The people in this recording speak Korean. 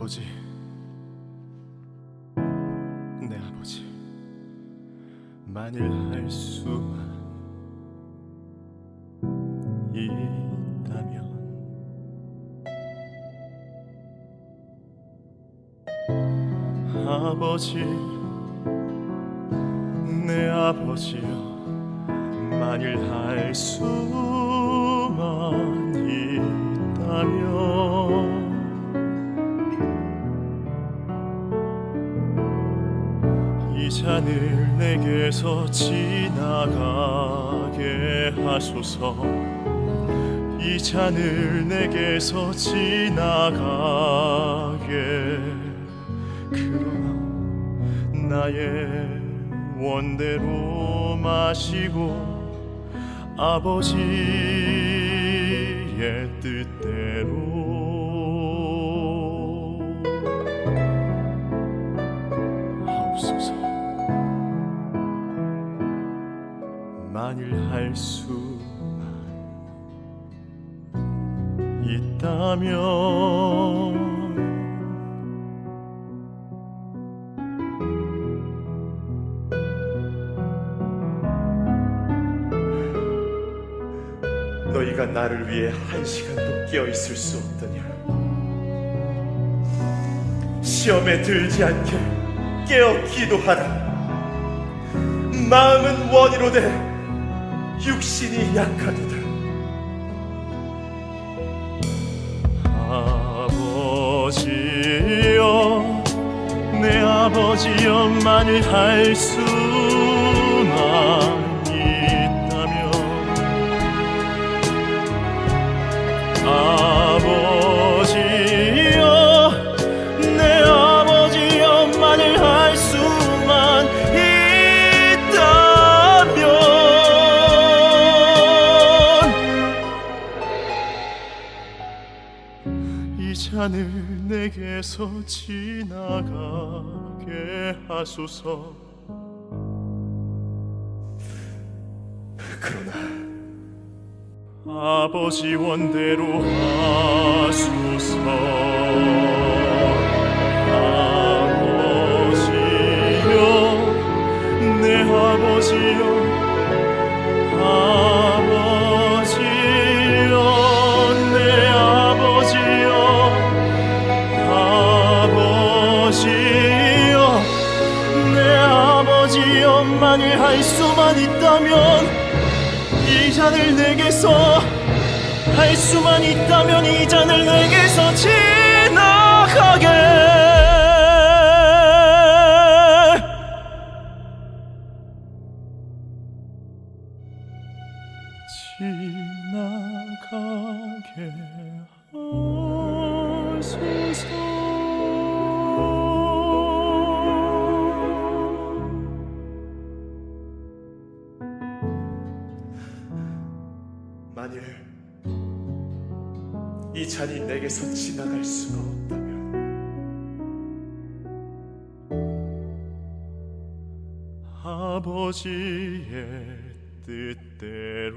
아버지, 내 아버지, 만일 할 수만 있다면. 아버지, 내 아버지여, 만일 할 수만 이 잔을 내게서 지나가게 하소서. 이 잔을 내게서 지나가게. 그러나 나의 원대로 마시고 아버지의 뜻대로 하옵소서 만일 할 수만 있다면 너희가 나를 위해 한 시간도 깨어 있을 수 없더냐? 시험에 들지 않게 깨어 기도하라. 마음은 원이로되 육신이 약하도다. 아버지여 내 아버지여 만일 할수 잔을 내게서 지나가게 하소서. 그러나 아버지 원대로 하소서 아버지여 만일 할 수만 있다면 이 잔을 내게서 할 수만 있다면 이 잔을 내게서 지나가게. 지나가게 하소서 만일 이 잔이 내게서 지나갈 수가 없다면 아버지의 뜻대로